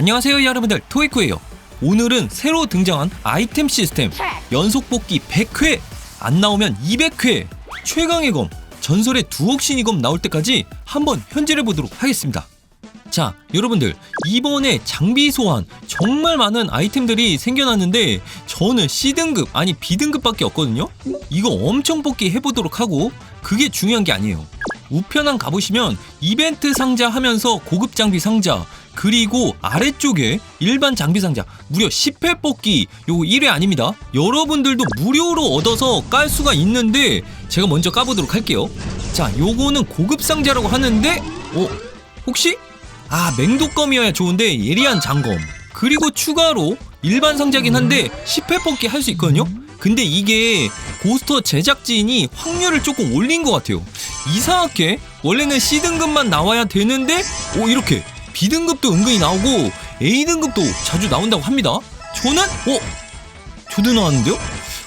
안녕하세요 여러분들. 토이코예요. 오늘은 새로 등장한 아이템 시스템. 연속 뽑기 100회 안 나오면 200회. 최강의 검 전설의 두옥신이 검 나올 때까지 한번 현질해 보도록 하겠습니다. 자 여러분들. 이번에 장비 소환. 정말 많은 아이템들이 생겨났는데 저는 C등급 아니 B등급밖에 없거든요? 이거 엄청 뽑기 해보도록 하고 그게 중요한 게 아니에요. 우편함 가보시면 이벤트 상자 하면서 고급 장비 상자 그리고 아래쪽에 일반 장비 상자 무려 10회 뽑기 요거 1회 아닙니다. 여러분들도 무료로 얻어서 깔 수가 있는데 제가 먼저 까보도록 할게요. 자 요거는 고급 상자라고 하는데 어 혹시? 아 맹독검이어야 좋은데 예리한 장검. 그리고 추가로 일반 상자긴 한데 10회 뽑기 할 수 있거든요? 근데 이게 고스터 제작진이 확률을 조금 올린 것 같아요. 이상하게 원래는 C등급만 나와야 되는데 오 이렇게 B등급도 은근히 나오고 A등급도 자주 나온다고 합니다. 저는? 어? 저도 나왔는데요?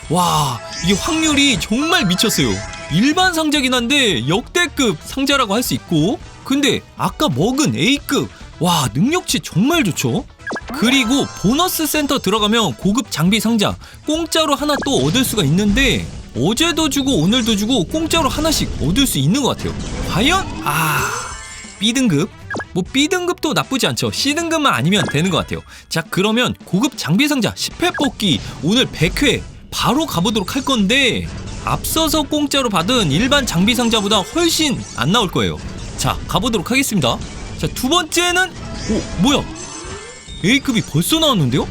와 이게 확률이 정말 미쳤어요. 일반 상자긴 한데 역대급 상자라고 할 수 있고 근데 아까 먹은 A급 와 능력치 정말 좋죠? 그리고 보너스 센터 들어가면 고급 장비 상자 공짜로 하나 또 얻을 수가 있는데 어제도 주고 오늘도 주고 공짜로 하나씩 얻을 수 있는 것 같아요. 과연? 아 B등급? 뭐 B등급도 나쁘지 않죠. C등급만 아니면 되는 것 같아요. 자 그러면 고급 장비 상자 10회 뽑기. 오늘 100회 바로 가보도록 할 건데 앞서서 공짜로 받은 일반 장비 상자보다 훨씬 안 나올 거예요. 자 가보도록 하겠습니다. 자 두 번째는 오 뭐야? A급이 벌써 나왔는데요?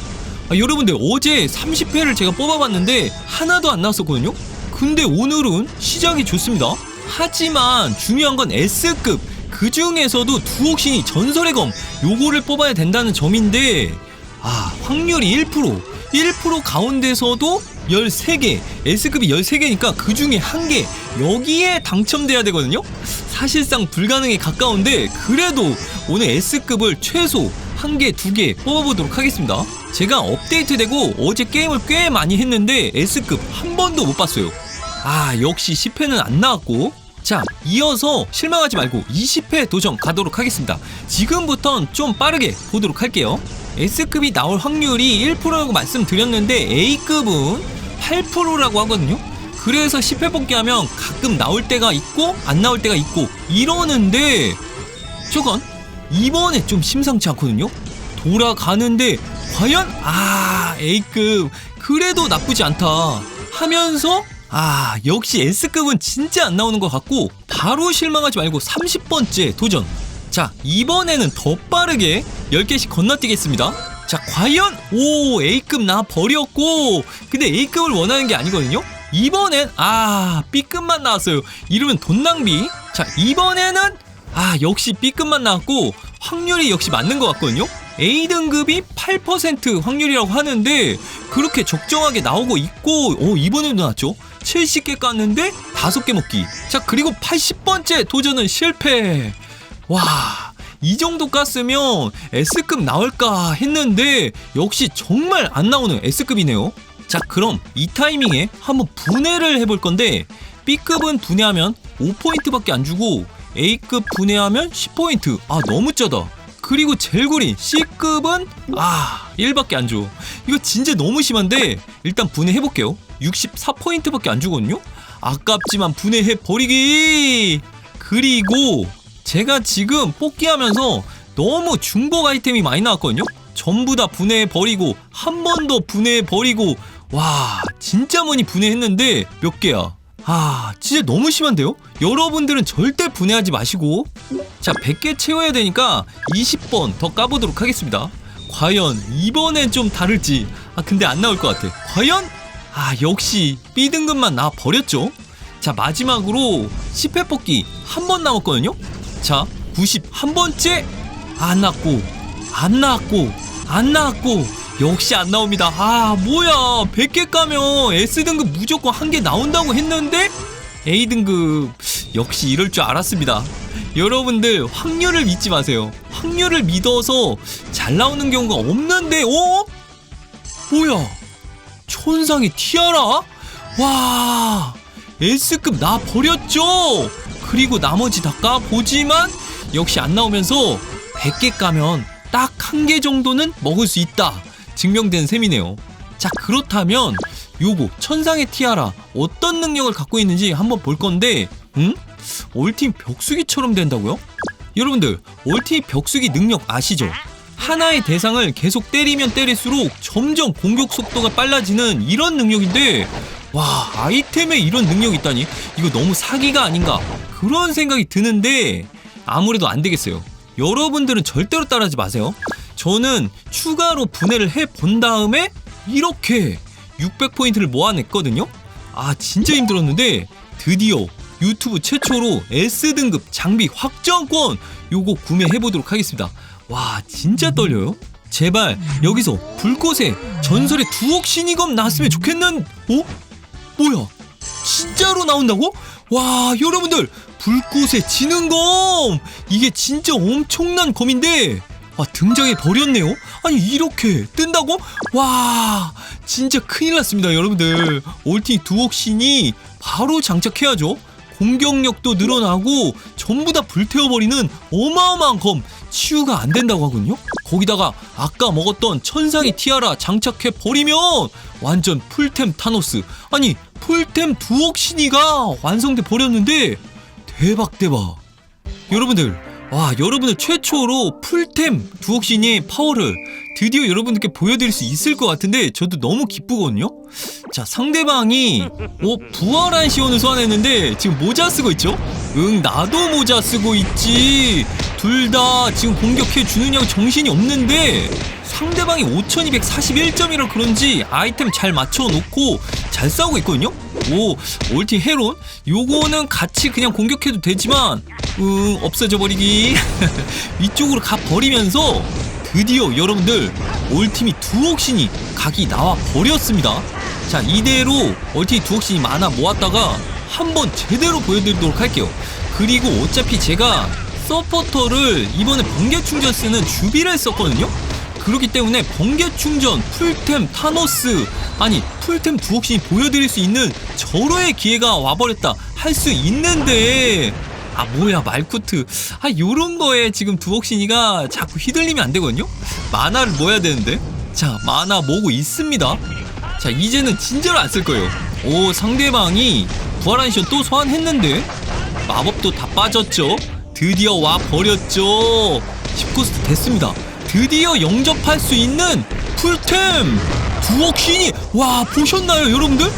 아, 여러분들 어제 30회를 제가 뽑아봤는데 하나도 안 나왔었거든요? 근데 오늘은 시작이 좋습니다. 하지만 중요한 건 S급 그 중에서도 두옥신이 전설의 검 요거를 뽑아야 된다는 점인데 아 확률이 1% 1% 가운데서도 13개 S급이 13개니까 그 중에 한 개 여기에 당첨돼야 되거든요 사실상 불가능에 가까운데 그래도 오늘 S급을 최소 한 개, 두 개 뽑아보도록 하겠습니다. 제가 업데이트되고 어제 게임을 꽤 많이 했는데 S급 한 번도 못 봤어요. 아, 역시 10회는 안 나왔고. 자, 이어서 실망하지 말고 20회 도전 가도록 하겠습니다. 지금부턴 좀 빠르게 보도록 할게요. S급이 나올 확률이 1%라고 말씀드렸는데 A급은 8%라고 하거든요. 그래서 10회 뽑기 하면 가끔 나올 때가 있고 안 나올 때가 있고 이러는데 저건 이번에 좀 심상치 않거든요. 돌아가는데 과연 아 A급 그래도 나쁘지 않다 하면서 아 역시 S급은 진짜 안 나오는 것 같고 바로 실망하지 말고 30번째 도전. 자 이번에는 더 빠르게 10개씩 건너뛰겠습니다. 자 과연? 오 A급 나 버렸고. 근데 A급을 원하는 게 아니거든요. 이번엔 아 B급만 나왔어요. 이러면 돈 낭비. 자 이번에는 아 역시 B급만 나왔고 확률이 역시 맞는 것 같거든요 A등급이 8% 확률이라고 하는데 그렇게 적정하게 나오고 있고 오 이번에도 나왔죠? 70개 깠는데 5개 먹기. 자 그리고 80번째 도전은 실패. 와이 정도 깠으면 S급 나올까 했는데 역시 정말 안 나오는 S급이네요. 자 그럼 이 타이밍에 한번 분해를 해볼 건데 B급은 분해하면 5포인트밖에 안 주고 A급 분해하면 10포인트. 아 너무 짜다 그리고 구린 C급은 아 1밖에 안 줘. 이거 진짜 너무 심한데 일단 분해해 볼게요. 64포인트밖에 안 주거든요. 아깝지만 분해해 버리기. 그리고 제가 지금 뽑기하면서 너무 중복 아이템이 많이 나왔거든요. 전부 다 분해해 버리고 한 번 더 분해해 버리고 와 진짜 많이 분해했는데 몇 개야? 아 진짜 너무 심한데요? 여러분들은 절대 분해하지 마시고. 자 100개 채워야 되니까 20번 더 까보도록 하겠습니다. 과연 이번엔 좀 다를지. 아 근데 안 나올 것 같아. 과연? 아 역시 B등급만 나 버렸죠? 자 마지막으로 10회 뽑기 한 번 남았거든요? 자 91번째 안 나왔고 안 나왔고 안 나왔고 역시 안 나옵니다. 아, 뭐야. 100개 까면 S등급 무조건 한 개 나온다고 했는데 A등급 역시 이럴 줄 알았습니다. 여러분들 확률을 믿지 마세요. 확률을 믿어서 잘 나오는 경우가 없는데 어? 뭐야? 천상의 티아라? 와! S급 나 버렸죠? 그리고 나머지 다 까보지만 역시 안 나오면서 100개 까면 딱 한 개 정도는 먹을 수 있다. 증명된 셈이네요. 자, 그렇다면 요거 천상의 티아라 어떤 능력을 갖고 있는지 한번 볼 건데, 응? 올팀 벽수기처럼 된다고요? 여러분들, 올팀 벽수기 능력 아시죠? 하나의 대상을 계속 때리면 때릴수록 점점 공격 속도가 빨라지는 이런 능력인데, 와, 아이템에 이런 능력이 있다니? 이거 너무 사기가 아닌가? 그런 생각이 드는데, 아무래도 안 되겠어요. 여러분들은 절대로 따라하지 마세요. 저는 추가로 분해를 해 본 다음에 이렇게 600포인트를 모아냈거든요. 아, 진짜 힘들었는데 드디어 유튜브 최초로 S등급 장비 확정권 요거 구매해 보도록 하겠습니다. 와, 진짜 떨려요. 제발 여기서 불꽃의 전설의 두억 신이검 나왔으면 좋겠는 어? 뭐야? 진짜로 나온다고? 와, 여러분들 불꽃의 지능검 이게 진짜 엄청난 검인데 아, 등장해 버렸네요. 아니 이렇게 뜬다고? 와 진짜 큰일 났습니다 여러분들. 올티 두옥신이 바로 장착해야죠. 공격력도 늘어나고 전부 다 불태워버리는 어마어마한 검 치유가 안 된다고 하군요? 거기다가 아까 먹었던 천상의 티아라 장착해 버리면 완전 풀템 타노스. 아니 풀템 두옥신이가 완성돼 버렸는데 대박 대박. 여러분들 와 여러분들 최초로 풀템 두옥신의 파워를 드디어 여러분들께 보여드릴 수 있을 것 같은데 저도 너무 기쁘거든요? 자 상대방이 어 부활한 시온을 소환했는데 지금 모자 쓰고 있죠? 응 나도 모자 쓰고 있지. 둘 다 지금 공격해 주느냐고 정신이 없는데 상대방이 5241점이라 그런지 아이템 잘 맞춰놓고 잘 싸우고 있거든요? 오 올티 헤론? 요거는 같이 그냥 공격해도 되지만 응 없어져 버리기. 위쪽으로 가 버리면서 드디어 여러분들 올팀이 두옥신이 각이 나와 버렸습니다. 자 이대로 올팀이 두옥신이 많아 모았다가 한번 제대로 보여드리도록 할게요. 그리고 어차피 제가 서포터를 이번에 번개 충전 쓰는 주비를 썼거든요 그렇기 때문에 번개 충전, 풀템, 타노스 아니 풀템 두옥신이 보여드릴 수 있는 절호의 기회가 와버렸다 할 수 있는데 아 뭐야 말쿠트. 아 요런 거에 지금 두옥신이가 자꾸 휘둘리면 안 되거든요? 만화를 모아야 되는데. 자 만화 모으고 있습니다. 자 이제는 진짜로 안 쓸 거예요. 오 상대방이 부활한 시온 또 소환했는데. 마법도 다 빠졌죠? 드디어 와 버렸죠? 10코스트 됐습니다 드디어 영접할 수 있는 풀템 두옥신이 와 보셨나요 여러분들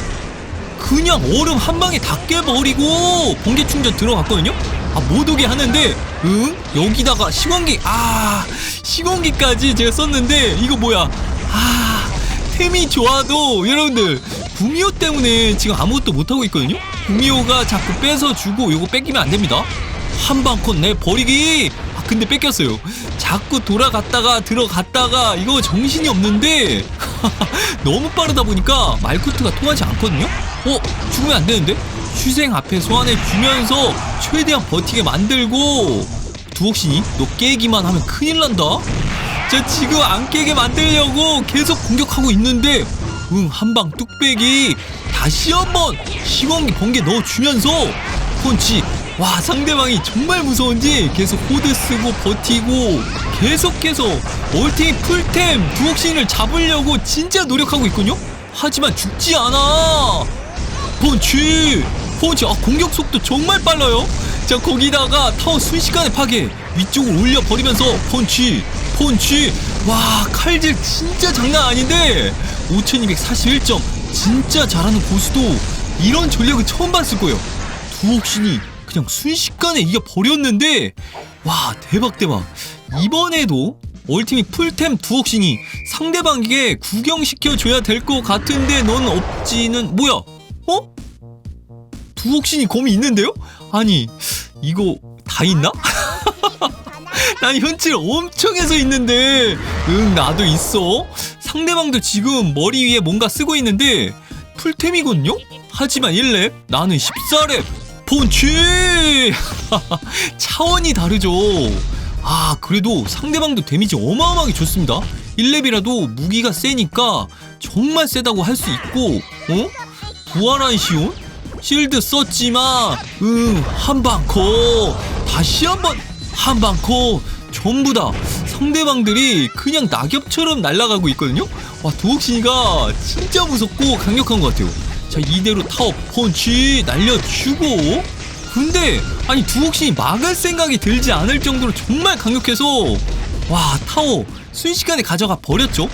그냥 얼음 한 방에 다 깨버리고 번개 충전 들어갔거든요. 아 못 오게 하는데 응 여기다가 시공기 아 시공기까지 제가 썼는데 이거 뭐야 아 템이 좋아도 여러분들 구미호 때문에 지금 아무것도 못 하고 있거든요. 구미호가 자꾸 뺏어 주고 이거 뺏기면 안 됩니다. 한방컷 내 버리기. 아 근데 뺏겼어요. 자꾸 돌아갔다가 들어갔다가 이거 정신이 없는데 너무 빠르다 보니까 말쿠트가 통하지 않거든요. 어 죽으면 안 되는데 휴생 앞에 소환해 주면서 최대한 버티게 만들고 두옥신이 너 깨기만 하면 큰일 난다. 자 지금 안 깨게 만들려고 계속 공격하고 있는데 응 한방 뚝배기 다시 한번 시공기 번개 넣어주면서 펀치 와 상대방이 정말 무서운지 계속 호드 쓰고 버티고 계속해서 얼티밋 풀템 두옥신을 잡으려고 진짜 노력하고 있군요? 하지만 죽지 않아. 펀치 펀치. 아 공격 속도 정말 빨라요. 자 거기다가 타워 순식간에 파괴. 위쪽으로 올려버리면서 펀치 펀치. 와 칼질 진짜 장난 아닌데. 5241점. 진짜 잘하는 고수도 이런 전력은 처음 봤을 거예요. 두옥신이 그냥 순식간에 이겨버렸는데 와 대박 대박 이번에도 얼티밋 풀템 두옥신이 상대방에게 구경시켜줘야 될 것 같은데 넌 없지는 뭐야 어? 두옥신이 검이 있는데요? 아니 이거 다 있나? 난 현질 엄청 해서 있는데 응 나도 있어 상대방도 지금 머리 위에 뭔가 쓰고 있는데 풀템이거든요? 하지만 1렙 나는 14렙 펀치 차원이 다르죠 아 그래도 상대방도 데미지 어마어마하게 좋습니다 1렙이라도 무기가 세니까 정말 세다고 할 수 있고 어? 부활한 시온? 실드 썼지만 응 한방코 다시 한 번 한방코 전부 다 상대방들이 그냥 낙엽처럼 날아가고 있거든요. 와 두옥신이가 진짜 무섭고 강력한 것 같아요. 자 이대로 타워 펀치 날려주고 근데 아니 두옥신이 막을 생각이 들지 않을 정도로 정말 강력해서 와 타워 순식간에 가져가 버렸죠.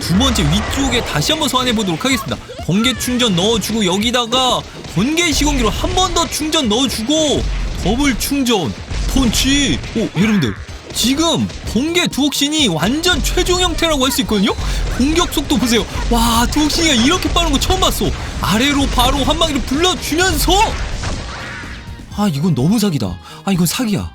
두 번째 위쪽에 다시 한번 소환해 보도록 하겠습니다. 번개 충전 넣어주고 여기다가 번개 시공기로 한 번 더 충전 넣어주고 더블 충전 펀치 오 여러분들 지금 번개 두옥신이 완전 최종 형태라고 할 수 있거든요? 공격 속도 보세요. 와 두옥신이가 이렇게 빠른 거 처음 봤어. 아래로 바로 한 방이를 불러주면서. 아 이건 너무 사기다. 아 이건 사기야